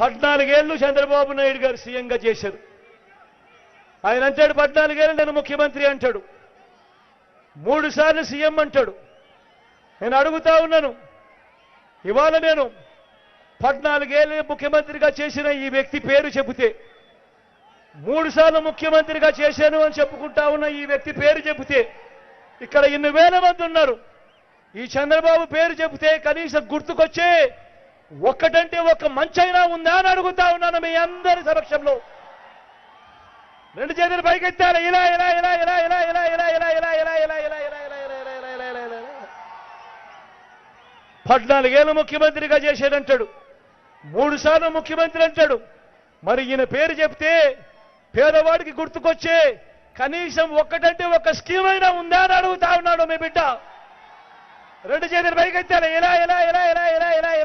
పద్నాలుగేళ్ళు చంద్రబాబు నాయుడు గారు సీఎంగా చేశారు. ఆయన అంటాడు పద్నాలుగేళ్ళు నేను ముఖ్యమంత్రి అంటాడు. మూడు సార్లు సీఎం అంటాడు. నేను అడుగుతా ఉన్నాను ఇవాళ నేను పద్నాలుగేళ్ళు ముఖ్యమంత్రిగా చేసిన ఈ వ్యక్తి పేరు చెబితే మూడుసార్లు ముఖ్యమంత్రిగా చేశాను అని చెప్పుకుంటా ఉన్న ఈ వ్యక్తి పేరు చెబితే ఇక్కడ ఇన్ని వేల మంది ఉన్నారు. ఈ చంద్రబాబు పేరు చెబితే కనీసం గుర్తుకొచ్చే ఒకటంటే ఒక మంచైనా ఉందా అని అడుగుతా ఉన్నాను మీ అందరి సమక్షంలో రెండు చేతులు పైకెత్తారు ఇలా ఇలా ఇలా ఇలా ఇలా ఇలా ఇలా ఇలా ఇలా ఇలా ఇలా ఇలా ఇలా ఇలా ఇలా ఇలా ఇలా ఇలా ఇలా పద్నాలుగేళ్ళు ముఖ్యమంత్రిగా చేశాడంటాడు మూడు సార్లు ముఖ్యమంత్రి అంటాడు మరి ఈయన పేరు చెప్తే పేదవాడికి గుర్తుకొచ్చే కనీసం ఒక్కటంటే ఒక స్కీమ్ అయినా ఉందా అని అడుగుతా ఉన్నాడు మీ బిడ్డ రెండు చేతులు పైకెత్తారు ఇలా ఇలా ఇలా ఇలా ఇలా ఇలా ఇలా ఇలా ఇలా